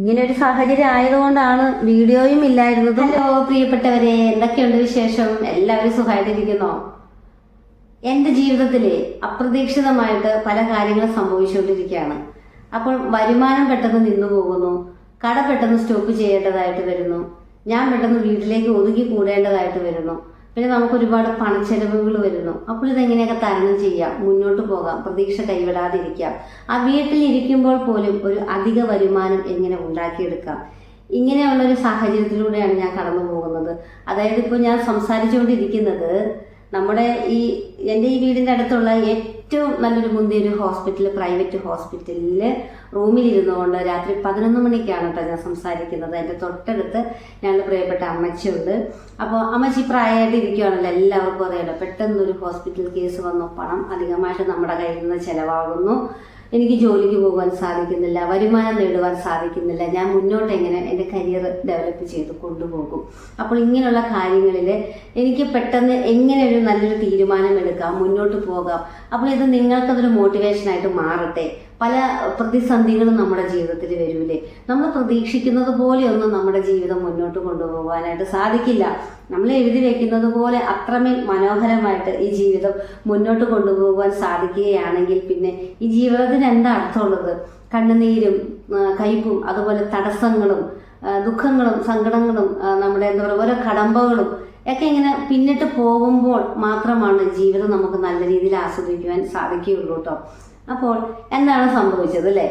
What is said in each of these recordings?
ഇങ്ങനെ ഒരു സാഹചര്യം ആയതുകൊണ്ടാണ് വീഡിയോയും ഇല്ലായിരുന്നത്. ഹലോ പ്രിയപ്പെട്ടവരെ എന്തൊക്കെയുണ്ട് വിശേഷം? എല്ലാവരും സുഖമായിട്ടിരിക്കുന്നോ? എന്റെ ജീവിതത്തിൽ അപ്രതീക്ഷിതമായിട്ട് പല കാര്യങ്ങളും സംഭവിച്ചുകൊണ്ടിരിക്കുകയാണ്. അപ്പോൾ വരുമാനം പെട്ടെന്ന് നിന്നു പോകുന്നു. കട പെട്ടെന്ന് സ്റ്റോപ്പ് ചെയ്യേണ്ടതായിട്ട് വരുന്നു. ഞാൻ പെട്ടെന്ന് വീട്ടിലേക്ക് ഒതുങ്ങി കൂടേണ്ടതായിട്ട് വരുന്നു. പിന്നെ നമുക്ക് ഒരുപാട് പണച്ചെലവുകൾ വരുന്നു. അപ്പോൾ ഇതെങ്ങനെയൊക്കെ തരണം ചെയ്യാം? മുന്നോട്ട് പോകാം. പ്രതീക്ഷ കൈവിടാതിരിക്കാം. ആ വീട്ടിൽ ഇരിക്കുമ്പോൾ പോലും ഒരു അധിക വരുമാനം എങ്ങനെ ഉണ്ടാക്കിയെടുക്കാം? ഇങ്ങനെയുള്ള ഒരു സാഹചര്യത്തിലൂടെയാണ് ഞാൻ കടന്നു പോകുന്നത്. അതായത് ഇപ്പോൾ ഞാൻ സംസാരിച്ചുകൊണ്ടിരിക്കുന്നത് നമ്മുടെ ഈ എന്റെ ഈ വീടിന്റെ അടുത്തുള്ള ഏറ്റവും നല്ലൊരു മുന്തിയ ഒരു ഹോസ്പിറ്റൽ പ്രൈവറ്റ് ഹോസ്പിറ്റലിൽ റൂമിൽ ഇരുന്നുകൊണ്ട് രാത്രി പതിനൊന്ന് മണിക്കാണ് കേട്ടോ ഞാൻ സംസാരിക്കുന്നത്. എന്റെ തൊട്ടടുത്ത് ഞങ്ങളുടെ പ്രിയപ്പെട്ട അമ്മച്ചിയുണ്ട്. അപ്പോൾ അമ്മച്ചി പ്രായമായിട്ട് ഇരിക്കുകയാണല്ലോ എല്ലാവർക്കും അറിയാലോ. പെട്ടെന്നൊരു ഹോസ്പിറ്റൽ കേസ് വന്നു പണം അധികമായിട്ട് നമ്മുടെ കയ്യിൽ നിന്ന് ചിലവാകുന്നു. എനിക്ക് ജോലിക്ക് പോകാൻ സാധിക്കുന്നില്ല വരുമാനം നേടുവാൻ സാധിക്കുന്നില്ല. ഞാൻ മുന്നോട്ട് എങ്ങനെ എന്റെ കരിയർ ഡെവലപ്പ് ചെയ്ത് കൊണ്ടുപോകും? അപ്പോൾ ഇങ്ങനെയുള്ള കാര്യങ്ങളിൽ എനിക്ക് പെട്ടെന്ന് എങ്ങനെ ഒരു നല്ലൊരു തീരുമാനം എടുക്കാം മുന്നോട്ട് പോകാം. അപ്പോൾ ഇത് നിങ്ങൾക്കതൊരു മോട്ടിവേഷനായിട്ട് മാറട്ടെ. പല പ്രതിസന്ധികളും നമ്മുടെ ജീവിതത്തിൽ വരൂലേ? നമ്മൾ പ്രതീക്ഷിക്കുന്നത് പോലെയൊന്നും നമ്മുടെ ജീവിതം മുന്നോട്ട് കൊണ്ടുപോകാനായിട്ട് സാധിക്കില്ല. നമ്മൾ എഴുതി വെക്കുന്നത് പോലെ അത്രമേൽ മനോഹരമായിട്ട് ഈ ജീവിതം മുന്നോട്ട് കൊണ്ടുപോകാൻ സാധിക്കുകയാണെങ്കിൽ പിന്നെ ഈ ജീവിതത്തിന് എന്താ അർത്ഥമുള്ളത്? കണ്ണുനീരും കയ്പും അതുപോലെ തടസ്സങ്ങളും ദുഃഖങ്ങളും സങ്കടങ്ങളും നമ്മുടെ എന്താ പറയുക ഓരോ കടമ്പകളും ഒക്കെ ഇങ്ങനെ പിന്നിട്ട് പോകുമ്പോൾ മാത്രമാണ് ജീവിതം നമുക്ക് നല്ല രീതിയിൽ ആസ്വദിക്കുവാൻ സാധിക്കുകയുള്ളൂ കേട്ടോ. അപ്പോൾ എന്താണ് സംഭവിച്ചത് അല്ലേ?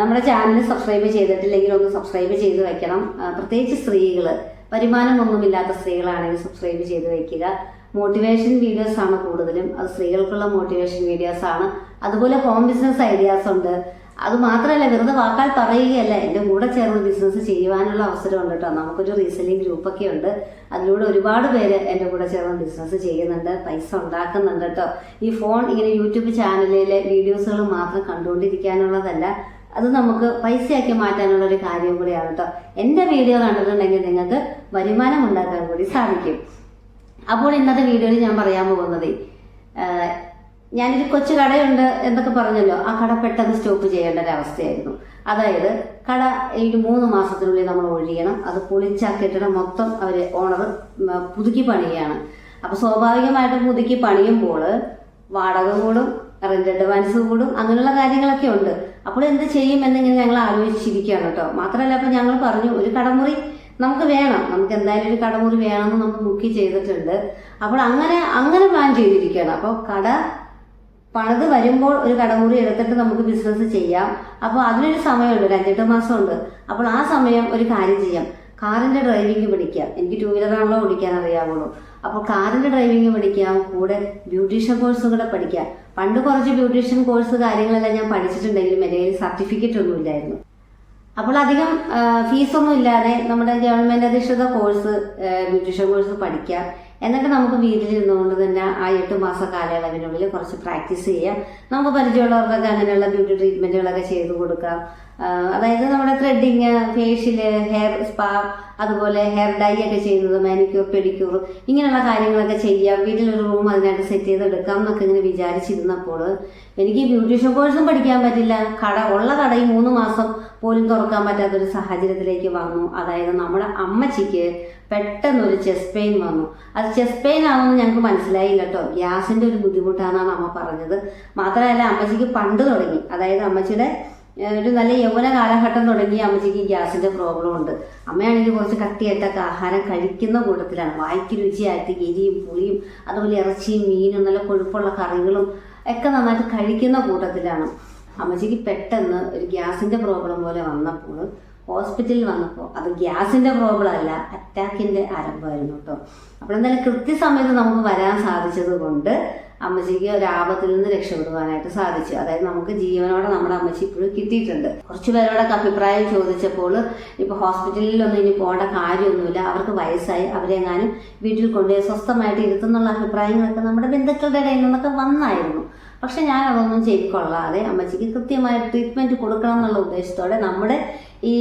നമ്മുടെ ചാനൽ സബ്സ്ക്രൈബ് ചെയ്തിട്ടില്ലെങ്കിൽ ഒന്ന് സബ്സ്ക്രൈബ് ചെയ്ത് വെക്കണം. പ്രത്യേകിച്ച് സ്ത്രീകൾ വരുമാനമൊന്നുമില്ലാത്ത സ്ത്രീകളാണെങ്കിൽ സബ്സ്ക്രൈബ് ചെയ്ത് വെക്കുക. മോട്ടിവേഷൻ വീഡിയോസ് ആണ് കൂടുതലും. അത് സ്ത്രീകൾക്കുള്ള മോട്ടിവേഷൻ വീഡിയോസ് ആണ്. അതുപോലെ ഹോം ബിസിനസ് ഐഡിയാസ് ഉണ്ട്. അത് മാത്രമല്ല വെറുതെ വാക്കാൽ പറയുകയല്ല. എന്റെ കൂടെ ചേർന്ന് ബിസിനസ് ചെയ്യുവാനുള്ള അവസരമുണ്ട് കേട്ടോ. നമുക്കൊരു റീസെല്ലിംഗ് ഗ്രൂപ്പൊക്കെ ഉണ്ട്. അതിലൂടെ ഒരുപാട് പേര് എന്റെ കൂടെ ചേർന്ന് ബിസിനസ് ചെയ്യുന്നുണ്ട് പൈസ ഉണ്ടാക്കുന്നുണ്ട് കേട്ടോ. ഈ ഫോൺ ഇങ്ങനെ യൂട്യൂബ് ചാനലിലെ വീഡിയോസുകൾ മാത്രം കണ്ടുകൊണ്ടിരിക്കാനുള്ളതല്ല അത് നമുക്ക് പൈസയാക്കി മാറ്റാനുള്ള ഒരു കാര്യം കൂടിയാണ് കേട്ടോ. എന്റെ വീഡിയോ കണ്ടിട്ടുണ്ടെങ്കിൽ നിങ്ങൾക്ക് വരുമാനം ഉണ്ടാക്കാൻ കൂടി സാധിക്കും. അപ്പോൾ ഇന്നത്തെ വീഡിയോയിൽ ഞാൻ പറയാൻ പോകുന്നത് ഞാനൊരു കൊച്ചു കടയുണ്ട് എന്നൊക്കെ പറഞ്ഞല്ലോ. ആ കട പെട്ടെന്ന് സ്റ്റോപ്പ് ചെയ്യേണ്ട ഒരു അവസ്ഥയായിരുന്നു. അതായത് കട ഈ മൂന്ന് മാസത്തിനുള്ളിൽ നമ്മൾ ഒഴിയണം. അത് പൊളിച്ചാ കെട്ടിടം മൊത്തം അവർ ഓണർ പുതുക്കി പണിയാണ് അപ്പോൾ സ്വാഭാവികമായിട്ടും പുതുക്കി പണിയുമ്പോൾ വാടക കൂടും റെന്റ് അഡ്വാൻസ് കൂടും അങ്ങനെയുള്ള കാര്യങ്ങളൊക്കെ ഉണ്ട്. അപ്പോൾ എന്ത് ചെയ്യും എന്നിങ്ങനെ ഞങ്ങൾ ആലോചിച്ചിരിക്കുകയാണ് കേട്ടോ. മാത്രമല്ല അപ്പം ഞങ്ങൾ പറഞ്ഞു ഒരു കടമുറി നമുക്ക് വേണം. നമുക്ക് എന്തായാലും ഒരു കടമുറി വേണമെന്ന് നമ്മൾ ബുക്ക് ചെയ്തിട്ടുണ്ട്. അപ്പോൾ അങ്ങനെ അങ്ങനെ പ്ലാൻ ചെയ്തിരിക്കുകയാണ്. അപ്പോൾ കട പണിത് വരുമ്പോൾ ഒരു കടമുറി എടുത്തിട്ട് നമുക്ക് ബിസിനസ് ചെയ്യാം. അപ്പോൾ അതിനൊരു സമയമുണ്ട് ഒരു അഞ്ചെട്ട് മാസമുണ്ട്. അപ്പോൾ ആ സമയം ഒരു കാര്യം ചെയ്യാം. കാറിന്റെ ഡ്രൈവിംഗ് പഠിക്കാം എനിക്ക് ടൂ വീലറാണല്ലോ ഓടിക്കാൻ അറിയാവുള്ളൂ. അപ്പോൾ കാറിന്റെ ഡ്രൈവിംഗ് പഠിക്കാം കൂടെ ബ്യൂട്ടീഷ്യൻ കോഴ്സും കൂടെ പഠിക്കാം. പണ്ട് കുറച്ച് ബ്യൂട്ടീഷ്യൻ കോഴ്സ് കാര്യങ്ങളെല്ലാം ഞാൻ പഠിച്ചിട്ടുണ്ടെങ്കിലും എന്റെ കയ്യിൽ സർട്ടിഫിക്കറ്റ് ഒന്നും ഇല്ലായിരുന്നു. അപ്പോൾ അധികം ഫീസൊന്നും ഇല്ലാതെ നമ്മുടെ ഗവൺമെന്റ് അധിഷ്ഠിത കോഴ്സ് ബ്യൂട്ടീഷ്യൻ കോഴ്സ് പഠിക്കാം. എന്നിട്ട് നമുക്ക് വീട്ടിലിരുന്നുകൊണ്ട് തന്നെ ആ എട്ട് മാസ കാലയളവിനുള്ളിൽ കുറച്ച് പ്രാക്ടീസ് ചെയ്യാം. നമുക്ക് പരിചയമുള്ളവർക്കൊക്കെ അങ്ങനെയുള്ള ബ്യൂട്ടി ട്രീറ്റ്മെന്റുകളൊക്കെ ചെയ്തു കൊടുക്കാം. അതായത് നമ്മുടെ ത്രെഡിങ് ഫേഷ്യൽ ഹെയർ സ്പാ അതുപോലെ ഹെയർ ഡൈ ഒക്കെ ചെയ്യുന്നത് മാനിക്യൂർ പെഡിക്യൂർ ഇങ്ങനെയുള്ള കാര്യങ്ങളൊക്കെ ചെയ്യാം. വീട്ടിലൊരു റൂം അതിനായിട്ട് സെറ്റ് ചെയ്തെടുക്കാം എന്നൊക്കെ ഇങ്ങനെ വിചാരിച്ചിരുന്നപ്പോൾ എനിക്ക് ബ്യൂട്ടീഷ്യൻ കോഴ്സും പഠിക്കാൻ പറ്റില്ല. കട ഉള്ള കട ഈ മൂന്ന് മാസം പോലും തുറക്കാൻ പറ്റാത്തൊരു സാഹചര്യത്തിലേക്ക് വന്നു. അതായത് നമ്മുടെ അമ്മച്ചിക്ക് പെട്ടെന്നൊരു ചെസ്റ്റ് പെയിൻ വന്നു. അത് ചെസ്റ്റ് പെയിൻ ആണെന്ന് ഞങ്ങൾക്ക് മനസ്സിലായില്ല കേട്ടോ. ഗ്യാസിന്റെ ഒരു ബുദ്ധിമുട്ടാണെന്നാണ് അമ്മ പറഞ്ഞത്. മാത്രമല്ല അമ്മച്ചിക്ക് പണ്ട് തുടങ്ങി. അതായത് അമ്മച്ചിയുടെ ഒരു നല്ല യൗവന കാലഘട്ടം തുടങ്ങി അമ്മച്ചിക്ക് ഗ്യാസിന്റെ പ്രോബ്ലം ഉണ്ട്. അമ്മയാണെങ്കിൽ കുറച്ച് കട്ടിയായിട്ടൊക്കെ ആഹാരം കഴിക്കുന്ന കൂട്ടത്തിലാണ്. വായിക്ക് രുചിയായിട്ട് എരിയും പുളിയും അതുപോലെ ഇറച്ചിയും മീനും നല്ല കൊഴുപ്പുള്ള കറികളും ഒക്കെ നന്നായിട്ട് കഴിക്കുന്ന കൂട്ടത്തിലാണ്. അമ്മച്ചിക്ക് പെട്ടെന്ന് ഒരു ഗ്യാസിന്റെ പ്രോബ്ലം പോലെ വന്നപ്പോൾ ഹോസ്പിറ്റലിൽ വന്നപ്പോൾ അത് ഗ്യാസിന്റെ പ്രോബ്ലം അല്ല അറ്റാക്കിന്റെ ആരംഭമായിരുന്നു കേട്ടോ. അപ്പോൾ എന്തായാലും കൃത്യസമയത്ത് നമുക്ക് വരാൻ സാധിച്ചത് കൊണ്ട് അമ്മച്ചിക്ക് ഒരു നിന്ന് രക്ഷപ്പെടുവാനായിട്ട് സാധിച്ചു. അതായത് നമുക്ക് ജീവനോടെ നമ്മുടെ അമ്മച്ചി ഇപ്പോഴും കിട്ടിയിട്ടുണ്ട്. കുറച്ച് പേരോടൊക്കെ അഭിപ്രായം ചോദിച്ചപ്പോൾ ഇപ്പൊ ഹോസ്പിറ്റലിലൊന്നും ഇനി പോകേണ്ട കാര്യമൊന്നുമില്ല. അവർക്ക് വയസ്സായി. അവരെങ്ങാനും വീട്ടിൽ കൊണ്ടുപോയി സ്വസ്ഥമായിട്ട് ഇരുത്തുന്നുള്ള അഭിപ്രായങ്ങളൊക്കെ നമ്മുടെ ബന്ധുക്കളുടെ ഇടയിൽ നിന്നൊക്കെ വന്നായിരുന്നു. പക്ഷെ ഞാൻ അതൊന്നും ചെയ്തിക്കൊള്ളാതെ അമ്മച്ചിക്ക് കൃത്യമായ ട്രീറ്റ്മെന്റ് കൊടുക്കണം എന്നുള്ള ഉദ്ദേശത്തോടെ നമ്മുടെ ഈ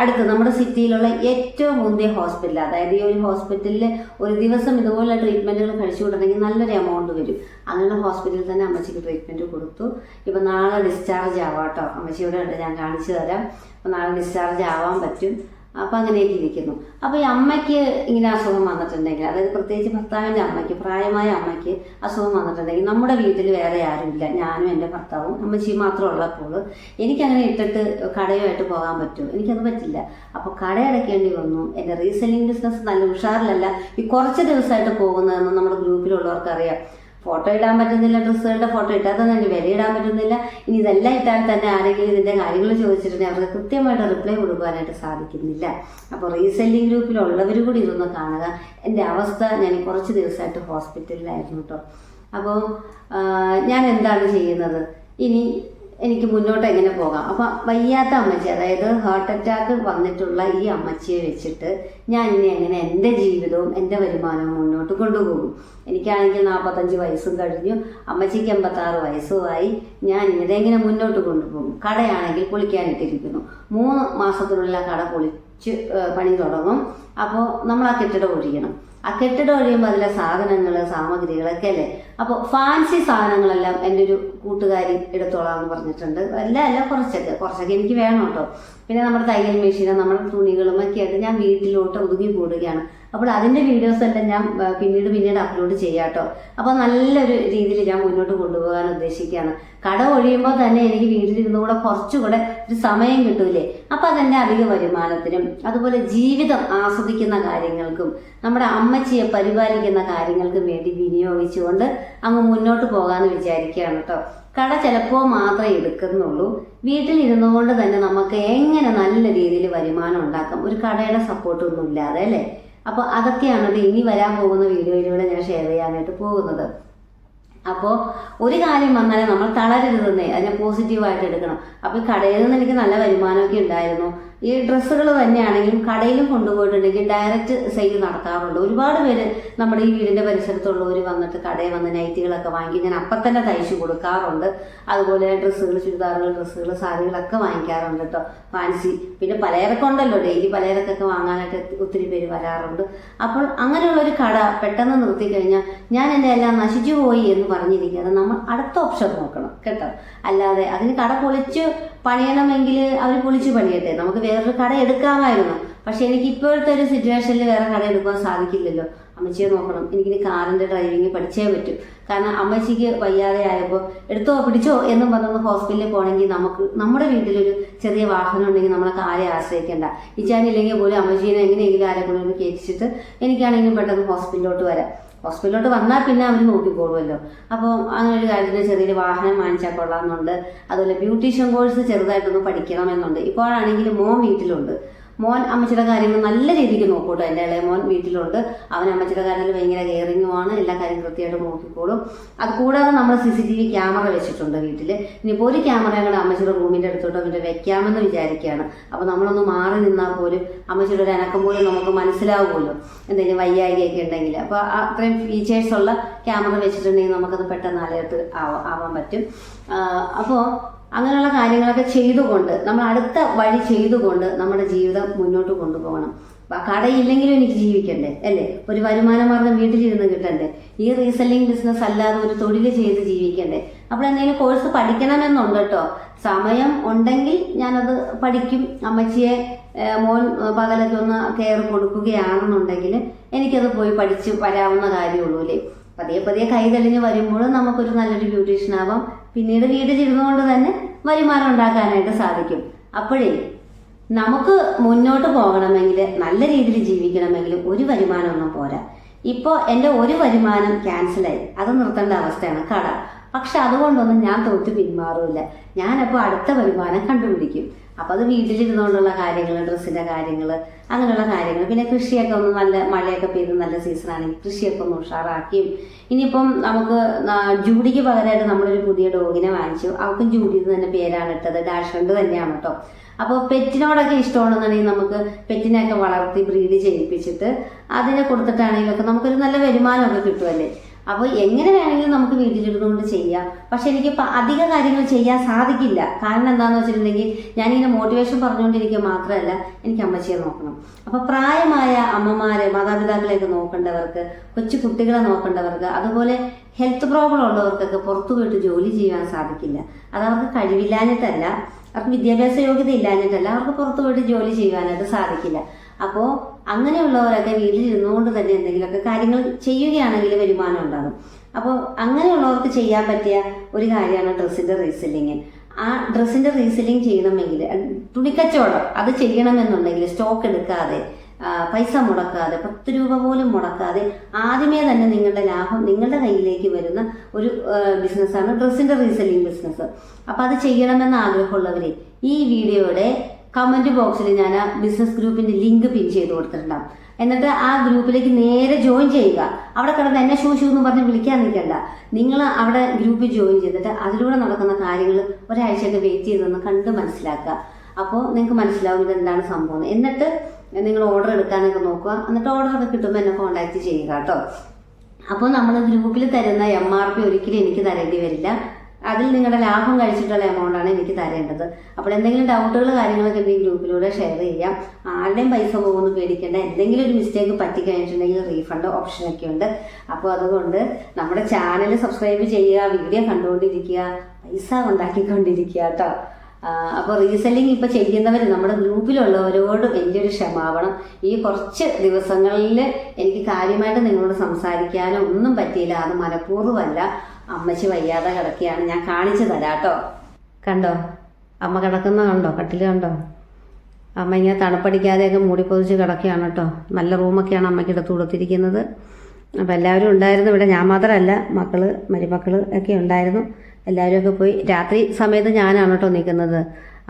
അടുത്ത് നമ്മുടെ സിറ്റിയിലുള്ള ഏറ്റവും മുന്തിയ ഹോസ്പിറ്റൽ അതായത് ഈ ഒരു ഹോസ്പിറ്റലിൽ ഒരു ദിവസം ഇതുപോലെ ട്രീറ്റ്മെന്റുകൾ കഴിച്ചു കൊടുത്തെങ്കിൽ നല്ലൊരു എമൗണ്ട് വരും. അങ്ങനെ ഹോസ്പിറ്റലിൽ തന്നെ അമ്മച്ചിക്ക് ട്രീറ്റ്മെന്റ് കൊടുത്തു. ഇപ്പൊ നാളെ ഡിസ്ചാർജ് ആവാം കേട്ടോ. അമ്മച്ചിയുടെ ഞാൻ കാണിച്ചു തരാം. അപ്പം നാളെ ഡിസ്ചാർജ് ആവാൻ പറ്റും. അപ്പം അങ്ങനെയൊക്കെ ഇരിക്കുന്നു. അപ്പോൾ ഈ അമ്മയ്ക്ക് ഇങ്ങനെ അസുഖം വന്നിട്ടുണ്ടെങ്കിൽ അതായത് പ്രത്യേകിച്ച് ഭർത്താവിന്റെ അമ്മയ്ക്ക് പ്രായമായ അമ്മയ്ക്ക് അസുഖം വന്നിട്ടുണ്ടെങ്കിൽ നമ്മുടെ വീട്ടിൽ വേറെ ആരുമില്ല. ഞാനും എന്റെ ഭർത്താവും അമ്മച്ചി മാത്രം ഉള്ളപ്പോൾ എനിക്കങ്ങനെ ഇട്ടിട്ട് കടയുമായിട്ട് പോകാൻ പറ്റുമോ? എനിക്കത് പറ്റില്ല. അപ്പോൾ കട അടയ്ക്കേണ്ടി വന്നു. എന്റെ റീസെല്ലിംഗ് ബിസിനസ് നല്ല ഉഷാറിലല്ല. ഈ കുറച്ച് ദിവസമായിട്ട് പോകുന്നതെന്ന് നമ്മുടെ ഗ്രൂപ്പിലുള്ളവർക്ക് അറിയാം ഫോട്ടോ ഇടാൻ പറ്റുന്നില്ല ഡ്രസ്സുകളുടെ ഫോട്ടോ ഇട്ടാൽ തന്നെ ഇനി വില ഇടാൻ പറ്റുന്നില്ല. ഇനി ഇതെല്ലാം ഇട്ടാൽ തന്നെ ആരെങ്കിലും ഇതിന്റെ കാര്യങ്ങൾ ചോദിച്ചിട്ടുണ്ടെങ്കിൽ അവർക്ക് കൃത്യമായിട്ട് റിപ്ലൈ കൊടുക്കാനായിട്ട് സാധിക്കുന്നില്ല. അപ്പോൾ റീസെല്ലിംഗ് ഗ്രൂപ്പിലുള്ളവർ കൂടി ഇതൊന്ന് കാണുക. എന്റെ അവസ്ഥ ഞാൻ കുറച്ച് ദിവസമായിട്ട് ഹോസ്പിറ്റലിലായിരുന്നു കേട്ടോ അപ്പോൾ ഞാൻ എന്താണ് ചെയ്യുന്നത്? ഇനി എനിക്ക് മുന്നോട്ട് എങ്ങനെ പോകാം? അപ്പം വയ്യാത്ത അമ്മച്ചി അതായത് ഹാർട്ട് അറ്റാക്ക് വന്നിട്ടുള്ള ഈ അമ്മച്ചിയെ വെച്ചിട്ട് ഞാൻ ഇനി എങ്ങനെ എന്റെ ജീവിതവും എന്റെ വരുമാനവും മുന്നോട്ട് കൊണ്ടുപോകും? എനിക്കാണെങ്കിൽ നാൽപ്പത്തഞ്ച് വയസ്സും കഴിഞ്ഞു അമ്മച്ചിക്ക് എൺപത്താറ് വയസ്സുമായി. ഞാൻ ഇതെങ്ങനെ മുന്നോട്ട് കൊണ്ടുപോകും? കടയാണെങ്കിൽ പൊളിക്കാനിട്ടിരിക്കുന്നു. മൂന്ന് മാസത്തിനുള്ള കട പൊളിച്ച് പണി തുടങ്ങും. അപ്പോൾ നമ്മൾ ആ കെട്ടിടം ഒഴിയണം. ആ കെട്ടിടം ഒഴിയുമ്പോൾ അതിലെ സാധനങ്ങൾ സാമഗ്രികളൊക്കെ അല്ലേ? അപ്പോൾ ഫാൻസി സാധനങ്ങളെല്ലാം എന്റെ ഒരു കൂട്ടുകാരി എടുത്തോളാം എന്ന് പറഞ്ഞിട്ടുണ്ട്. എല്ലാം അല്ല കുറച്ചൊക്കെ കുറച്ചൊക്കെ എനിക്ക് വേണം കേട്ടോ. പിന്നെ നമ്മുടെ തയ്യൽ മെഷീനും നമ്മുടെ തുണികളും ഒക്കെ ആയിട്ട് ഞാൻ വീട്ടിലോട്ട് ഒതുങ്ങി കൂടുകയാണ്. അപ്പോൾ അതിന്റെ വീഡിയോസ് എല്ലാം ഞാൻ പിന്നീട് പിന്നീട് അപ്ലോഡ് ചെയ്യാം കേട്ടോ അപ്പോൾ നല്ലൊരു രീതിയിൽ ഞാൻ മുന്നോട്ട് കൊണ്ടുപോകാൻ ഉദ്ദേശിക്കുകയാണ്. കട ഒഴിയുമ്പോൾ തന്നെ എനിക്ക് വീട്ടിലിരുന്നു കൂടെ കുറച്ചുകൂടെ ഒരു സമയം കിട്ടൂലേ? അപ്പോൾ അതെന്റെ അധിക വരുമാനത്തിനും അതുപോലെ ജീവിതം ആസ്വദിക്കുന്ന കാര്യങ്ങൾക്കും നമ്മുടെ അമ്മച്ചിയെ പരിപാലിക്കുന്ന കാര്യങ്ങൾക്കും വേണ്ടി വിനിയോഗിച്ചുകൊണ്ട് അങ്ങ് മുന്നോട്ട് പോകാമെന്ന് വിചാരിക്കുകയാണ് കേട്ടോ. കട ചിലപ്പോൾ മാത്രമേ എടുക്കുന്നുള്ളൂ. വീട്ടിൽ ഇരുന്നുകൊണ്ട് തന്നെ നമുക്ക് എങ്ങനെ നല്ല രീതിയിൽ വരുമാനം ഉണ്ടാക്കാം? ഒരു കടയുടെ സപ്പോർട്ടൊന്നും ഇല്ലാതെ അല്ലേ? അപ്പോൾ അതൊക്കെയാണ് ഇനി വരാൻ പോകുന്ന വീഡിയോയിലൂടെ ഞാൻ ഷെയർ ചെയ്യാനായിട്ട് പോകുന്നത്. അപ്പോൾ ഒരു കാര്യം വന്നാലേ നമ്മൾ തളരരുതെന്നേ അതിനെ പോസിറ്റീവായിട്ട് എടുക്കണം. അപ്പോൾ കടയിൽ നിന്ന് എനിക്ക് നല്ല വരുമാനമൊക്കെ ഉണ്ടായിരുന്നു. ഈ ഡ്രസ്സുകൾ തന്നെയാണെങ്കിലും കടയിലും കൊണ്ടുപോയിട്ടുണ്ടെങ്കിൽ ഡയറക്റ്റ് സെയിൽ നടത്താറുണ്ട്. ഒരുപാട് പേര് നമ്മുടെ ഈ വീടിന്റെ പരിസരത്തുള്ളവർ വന്നിട്ട് കടയിൽ വന്ന് നൈറ്റികളൊക്കെ വാങ്ങി ഞാൻ അപ്പം തന്നെ തയ്ച്ചു കൊടുക്കാറുണ്ട്. അതുപോലെ ഡ്രസ്സുകൾ ചുരിദാറുകൾ ഡ്രസ്സുകൾ സാരികളൊക്കെ വാങ്ങിക്കാറുണ്ട് കേട്ടോ. ഫാൻസി. പിന്നെ പലചരക്കം ഉണ്ടല്ലോ ഡെയിലി പലചരക്കൊക്കെ വാങ്ങാനായിട്ട് ഒത്തിരി പേര് വരാറുണ്ട്. അപ്പോൾ അങ്ങനെയുള്ള ഒരു കട പെട്ടെന്ന് നിർത്തി കഴിഞ്ഞാൽ ഞാൻ എന്റെ എല്ലാം നശിച്ചു പോയി എന്ന് പറഞ്ഞിരിക്കാതെ നമ്മൾ അടുത്ത ഓപ്ഷൻ നോക്കണം. കേട്ടോ. അല്ലാതെ അതിന് കട പൊളിച്ച് പണിയണമെങ്കിൽ അവർ പൊളിച്ച് പണിയട്ടെ. നമുക്ക് വേറൊരു കട എടുക്കാമായിരുന്നു. പക്ഷെ എനിക്ക് ഇപ്പോഴത്തെ ഒരു സിറ്റുവേഷനിൽ വേറെ കട എടുക്കാൻ സാധിക്കില്ലല്ലോ. അമ്മച്ചിയെ നോക്കണം. എനിക്കിനി കാറിന്റെ ഡ്രൈവിംഗ് പഠിച്ചേ പറ്റും. കാരണം അമ്മച്ചിക്ക് വയ്യാതെ ആയപ്പോൾ എടുത്തോ പിടിച്ചോ എന്നും പറഞ്ഞൊന്ന് ഹോസ്പിറ്റലിൽ പോകണമെങ്കിൽ നമുക്ക് നമ്മുടെ വീട്ടിലൊരു ചെറിയ വാഹനം ഉണ്ടെങ്കിൽ നമ്മളൊക്കെ ആരെ ആശ്രയിക്കേണ്ട. ഇച്ചാനില്ലെങ്കിൽ പോലും അമ്മച്ചീനെ എങ്ങനെയെങ്കിലും ആരെങ്കിലും ഒന്ന് കയറ്റിച്ചിട്ട് എനിക്കാണെങ്കിലും പെട്ടെന്ന് ഹോസ്പിറ്റലിലോട്ട് വരാം. ഹോസ്പിറ്റലിലോട്ട് വന്നാൽ പിന്നെ അവർ നോക്കിക്കോളുമല്ലോ. അപ്പോൾ അങ്ങനെ ഒരു കാര്യത്തിന് ചെറിയൊരു വാഹനം വാങ്ങിച്ചാൽ കൊള്ളാമെന്നുണ്ട്. അതുപോലെ ബ്യൂട്ടീഷ്യൻ കോഴ്സ് ചെറുതായിട്ടൊന്ന് പഠിക്കണമെന്നുണ്ട്. ഇപ്പോഴാണെങ്കിൽ മോൻ വീട്ടിലുണ്ട്. മോൻ അമ്മച്ചിയുടെ കാര്യങ്ങൾ നല്ല രീതിക്ക് നോക്കൂട്ടോ. എന്റെ ഇളയ മോൻ വീട്ടിലുണ്ട്. അവൻ അമ്മച്ചിയുടെ കാര്യത്തിൽ ഭയങ്കര കെയറിങ്ങുമാണ് എല്ലാ കാര്യം കൃത്യമായിട്ട് നോക്കിക്കോളും. അത് കൂടാതെ നമ്മൾ C C T V camera വെച്ചിട്ടുണ്ട് വീട്ടിൽ ഇനിയിപ്പോൾ ഒരു ക്യാമറയും കൂടെ അമ്മച്ചിയുടെ റൂമിന്റെ അടുത്തോട്ട് അവന്റെ വെക്കാമെന്ന് വിചാരിക്കുകയാണ്. അപ്പോൾ നമ്മളൊന്ന് മാറി നിന്നാൽ പോലും അമ്മച്ചിയുടെ ഒരു അനക്കം പോലും നമുക്ക് മനസ്സിലാവുമല്ലോ. എന്തെങ്കിലും വയ്യായികയൊക്കെ ഉണ്ടെങ്കിൽ. അപ്പോൾ അത്രയും ഫീച്ചേഴ്സ് ഉള്ള ക്യാമറ വെച്ചിട്ടുണ്ടെങ്കിൽ നമുക്കത് പെട്ടെന്ന് അലേർട്ട് ആവാൻ പറ്റും. അപ്പോൾ അങ്ങനെയുള്ള കാര്യങ്ങളൊക്കെ ചെയ്തുകൊണ്ട് നമ്മൾ അടുത്ത വഴി ചെയ്തുകൊണ്ട് നമ്മുടെ ജീവിതം മുന്നോട്ട് കൊണ്ടുപോകണം. കടയില്ലെങ്കിലും എനിക്ക് ജീവിക്കണ്ടേ? അല്ലേ? ഒരു വരുമാന മാർഗം വീട്ടിലിരുന്ന് കിട്ടണ്ടേ? ഈ റീസെല്ലിംഗ് ബിസിനസ് അല്ലാതെ ഒരു തൊഴിൽ ചെയ്ത് ജീവിക്കണ്ടേ? അപ്പോൾ എന്തെങ്കിലും കോഴ്സ് പഠിക്കണമെന്നുണ്ട് കേട്ടോ. സമയം ഉണ്ടെങ്കിൽ ഞാനത് പഠിക്കും. അമ്മച്ചിയെ മോൻ പകലത്തൊന്ന് കെയർ കൊടുക്കുകയാണെന്നുണ്ടെങ്കിൽ എനിക്കത് പോയി പഠിച്ച് വരാവുന്ന കാര്യമുള്ളൂ അല്ലേ? പതിയെ പതിയെ കൈ തെളിഞ്ഞ് വരുമ്പോൾ നമുക്കൊരു നല്ലൊരു ബ്യൂട്ടീഷ്യൻ ആവാം. പിന്നീട് വീട്ടിലിരുന്നുകൊണ്ട് തന്നെ വരുമാനം ഉണ്ടാക്കാനായിട്ട് സാധിക്കും. അപ്പോഴേ നമുക്ക് മുന്നോട്ട് പോകണമെങ്കിൽ നല്ല രീതിയിൽ ജീവിക്കണമെങ്കിൽ ഒരു വരുമാനം ഒന്നും പോരാ. ഇപ്പോൾ എന്റെ ഒരു വരുമാനം ക്യാൻസലായി. അത് നിർത്തേണ്ട അവസ്ഥയാണ് കട. പക്ഷെ അതുകൊണ്ടൊന്നും ഞാൻ തോറ്റ് പിന്മാറില്ല. ഞാനപ്പോൾ അടുത്ത വരുമാനം കണ്ടുപിടിക്കും. അപ്പോൾ അത് വീട്ടിലിരുന്നുകൊണ്ടുള്ള കാര്യങ്ങൾ ഡ്രസ്സിന്റെ കാര്യങ്ങൾ അങ്ങനെയുള്ള കാര്യങ്ങൾ പിന്നെ കൃഷിയൊക്കെ ഒന്ന് നല്ല മഴയൊക്കെ പെയ്ത് നല്ല സീസണാണെങ്കിൽ കൃഷിയൊക്കെ ഒന്ന് ഉഷാറാക്കിയും. ഇനിയിപ്പം നമുക്ക് ജൂഡിക്ക് പകരമായിട്ട് നമ്മളൊരു പുതിയ ഡോഗിനെ വാങ്ങിച്ചു. അവൾക്കും ജൂഡി എന്ന് തന്നെ പേരാണ് ഇട്ടത്. ഡാഷണ്ട് തന്നെയാണ് കേട്ടോ. അപ്പോൾ പെറ്റിനോടൊക്കെ ഇഷ്ടമാണെന്നുണ്ടെങ്കിൽ നമുക്ക് പെറ്റിനെയൊക്കെ വളർത്തി ബ്രീഡ് ചെയ്യിപ്പിച്ചിട്ട് അതിനെ കൊടുത്തിട്ടാണെങ്കിലൊക്കെ നമുക്കൊരു നല്ല വരുമാനമൊക്കെ കിട്ടുമല്ലേ അപ്പോൾ എങ്ങനെ വേണമെങ്കിലും നമുക്ക് വീട്ടിലിരുന്നുകൊണ്ട് ചെയ്യാം. പക്ഷെ എനിക്ക് അധിക കാര്യങ്ങൾ ചെയ്യാൻ സാധിക്കില്ല. കാരണം എന്താണെന്ന് വെച്ചിട്ടുണ്ടെങ്കിൽ ഞാനിങ്ങനെ മോട്ടിവേഷൻ പറഞ്ഞുകൊണ്ടിരിക്കുക മാത്രമല്ല എനിക്ക് അമ്മച്ചിയെ നോക്കണം. അപ്പോൾ പ്രായമായ അമ്മമാരെ മാതാപിതാക്കളെയൊക്കെ നോക്കേണ്ടവർക്ക് കൊച്ചു കുട്ടികളെ നോക്കേണ്ടവർക്ക് അതുപോലെ ഹെൽത്ത് പ്രോബ്ലം ഉള്ളവർക്കൊക്കെ പുറത്തു പോയിട്ട് ജോലി ചെയ്യാൻ സാധിക്കില്ല. അത് അവർക്ക് കഴിവില്ലാഞ്ഞിട്ടല്ല. അവർക്ക് വിദ്യാഭ്യാസ യോഗ്യത ഇല്ലാഞ്ഞിട്ടല്ല. അവർക്ക് പുറത്തു പോയിട്ട് ജോലി ചെയ്യാനായിട്ട് സാധിക്കില്ല. അപ്പോൾ അങ്ങനെയുള്ളവരൊക്കെ വീട്ടിലിരുന്നുകൊണ്ട് തന്നെ എന്തെങ്കിലുമൊക്കെ കാര്യങ്ങൾ ചെയ്യുകയാണെങ്കിൽ വരുമാനം ഉണ്ടാകും. അപ്പോൾ അങ്ങനെയുള്ളവർക്ക് ചെയ്യാൻ പറ്റിയ ഒരു കാര്യമാണ് ഡ്രസ്സിന്റെ റീസെല്ലിങ്. ആ ഡ്രസ്സിന്റെ റീസെല്ലിങ് ചെയ്യണമെങ്കിൽ തുണിക്കച്ചവടം അത് ചെയ്യണമെന്നുണ്ടെങ്കിൽ സ്റ്റോക്ക് എടുക്കാതെ പൈസ മുടക്കാതെ പത്ത് രൂപ പോലും മുടക്കാതെ ആദ്യമേ തന്നെ നിങ്ങളുടെ ലാഭം നിങ്ങളുടെ കയ്യിലേക്ക് വരുന്ന ഒരു ബിസിനസ്സാണ് ഡ്രസ്സിന്റെ റീസെല്ലിംഗ് ബിസിനസ് അപ്പോൾ അത് ചെയ്യണമെന്ന് ആഗ്രഹമുള്ളവർ ഈ വീഡിയോയുടെ കമന്റ് ബോക്സിൽ ഞാൻ ആ ബിസിനസ് ഗ്രൂപ്പിന്റെ ലിങ്ക് പിൻ ചെയ്ത് കൊടുത്തിട്ടുണ്ടാവും. എന്നിട്ട് ആ ഗ്രൂപ്പിലേക്ക് നേരെ ജോയിൻ ചെയ്യുക. അവിടെ കിടന്ന് എന്നെ ഷൂ ഷൂ എന്ന് പറഞ്ഞ് വിളിക്കാൻ നിൽക്കണ്ട. നിങ്ങൾ അവിടെ ഗ്രൂപ്പിൽ ജോയിൻ ചെയ്തിട്ട് അതിലൂടെ നടക്കുന്ന കാര്യങ്ങൾ ഒരാഴ്ചയൊക്കെ വെയിറ്റ് ചെയ്തൊന്ന് കണ്ട് മനസ്സിലാക്കുക. അപ്പോൾ നിങ്ങൾക്ക് മനസ്സിലാവും ഇത് എന്താണ് സംഭവം. എന്നിട്ട് നിങ്ങൾ ഓർഡർ എടുക്കാനൊക്കെ നോക്കുക. എന്നിട്ട് ഓർഡറൊക്കെ കിട്ടുമ്പോൾ എന്നെ കോൺടാക്ട് ചെയ്യുക കേട്ടോ. അപ്പോൾ നമ്മൾ ഗ്രൂപ്പിൽ തരുന്ന എം ആർ പി ഒരിക്കലും എനിക്ക് തരേണ്ടി വരില്ല. അതിൽ നിങ്ങളുടെ ലാഭം കഴിച്ചിട്ടുള്ള എമൗണ്ടാണ് എനിക്ക് തരേണ്ടത്. അപ്പോൾ എന്തെങ്കിലും ഡൗട്ടുകൾ കാര്യങ്ങളൊക്കെ ഉണ്ടെങ്കിൽ ഗ്രൂപ്പിലൂടെ ഷെയർ ചെയ്യാം. ആരുടെയും പൈസ പോകുമെന്ന് പേടിക്കേണ്ട. എന്തെങ്കിലും ഒരു മിസ്റ്റേക്ക് പറ്റിക്കഴിഞ്ഞിട്ടുണ്ടെങ്കിൽ റീഫണ്ട് ഓപ്ഷനൊക്കെ ഉണ്ട്. അപ്പോൾ അതുകൊണ്ട് നമ്മുടെ ചാനൽ സബ്സ്ക്രൈബ് ചെയ്യുക വീഡിയോ കണ്ടുകൊണ്ടിരിക്കുക പൈസ ഉണ്ടാക്കിക്കൊണ്ടിരിക്കുക കേട്ടോ. അപ്പോൾ റീസെല്ലിംഗ് ഇപ്പോൾ ചെയ്യുന്നവർ നമ്മുടെ ഗ്രൂപ്പിലുള്ളവരോട് വലിയൊരു ക്ഷമാപണം. ഈ കുറച്ച് ദിവസങ്ങളിൽ എനിക്ക് കാര്യമായിട്ട് നിങ്ങളോട് സംസാരിക്കാനോ ഒന്നും പറ്റിയില്ല. അത് മനഃപൂർവമല്ല. അമ്മച്ചി വയ്യാതെ കിടക്കുകയാണ്. ഞാൻ കാണിച്ചു തരാം കേട്ടോ കണ്ടോ? അമ്മ കിടക്കുന്ന കണ്ടോ? കട്ടിൽ കണ്ടോ? അമ്മ ഇങ്ങനെ തണുപ്പടിക്കാതെയൊക്കെ മൂടിപ്പൊതിച്ച് കിടക്കുകയാണ് കേട്ടോ. നല്ല റൂമൊക്കെയാണ് അമ്മയ്ക്ക് എടുത്ത് കൊടുത്തിരിക്കുന്നത്. അപ്പോൾ എല്ലാവരും ഉണ്ടായിരുന്നു. ഇവിടെ ഞാൻ മാത്രമല്ല മക്കൾ മരുമക്കൾ ഒക്കെ ഉണ്ടായിരുന്നു. എല്ലാവരും ഒക്കെ പോയി. രാത്രി സമയത്ത് ഞാനാണ് കേട്ടോ നിൽക്കുന്നത്.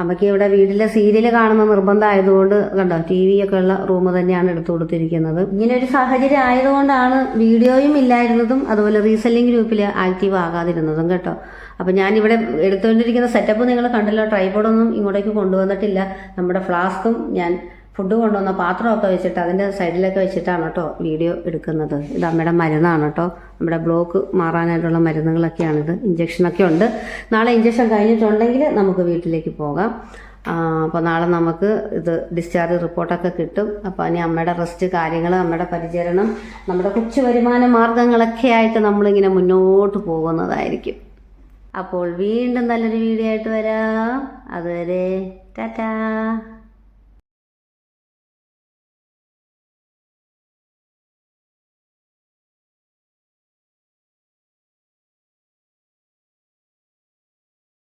അമ്മയ്ക്ക് ഇവിടെ വീട്ടിലെ സീരിയൽ കാണുന്ന നിർബന്ധമായതുകൊണ്ട് കണ്ടോ ടി വി ഒക്കെ ഉള്ള റൂം തന്നെയാണ് എടുത്തു കൊടുത്തിരിക്കുന്നത്. ഇങ്ങനെ ഒരു സാഹചര്യം ആയതുകൊണ്ടാണ് വീഡിയോയും ഇല്ലായിരുന്നതും അതുപോലെ റീസെല്ലിംഗ് ഗ്രൂപ്പിൽ ആക്റ്റീവ് ആകാതിരുന്നതും കേട്ടോ. അപ്പം ഇവിടെ എടുത്തുകൊണ്ടിരിക്കുന്ന സെറ്റപ്പ് നിങ്ങൾ കണ്ടല്ലോ ട്രൈപോഡൊന്നും ഇങ്ങോട്ടേക്ക് കൊണ്ടുവന്നിട്ടില്ല. നമ്മുടെ ഫ്ലാസ്കും ഞാൻ ഫുഡ് കൊണ്ടുവന്ന പാത്രമൊക്കെ വെച്ചിട്ട് അതിന്റെ സൈഡിലൊക്കെ വെച്ചിട്ടാണ് കേട്ടോ വീഡിയോ എടുക്കുന്നത്. ഇത് അമ്മയുടെ മരുന്നാണ് കേട്ടോ. നമ്മുടെ ബ്ലോക്ക് മാറാനായിട്ടുള്ള മരുന്നുകളൊക്കെയാണിത്. ഇഞ്ചക്ഷനൊക്കെ ഉണ്ട്. നാളെ ഇഞ്ചക്ഷൻ കഴിഞ്ഞിട്ടുണ്ടെങ്കിൽ നമുക്ക് വീട്ടിലേക്ക് പോകാം. അപ്പോൾ നാളെ നമുക്ക് ഇത് ഡിസ്ചാർജ് റിപ്പോർട്ടൊക്കെ കിട്ടും. അപ്പോൾ ഇനി അമ്മയുടെ റെസ്റ്റ് കാര്യങ്ങൾ അമ്മയുടെ പരിചരണം നമ്മുടെ കൊച്ചു വരുമാന മാർഗങ്ങളൊക്കെ ആയിട്ട് നമ്മളിങ്ങനെ മുന്നോട്ട് പോകുന്നതായിരിക്കും. അപ്പോൾ വീണ്ടും നല്ലൊരു വീഡിയോ ആയിട്ട് വരാം. അതുവരെ ടാറ്റാ.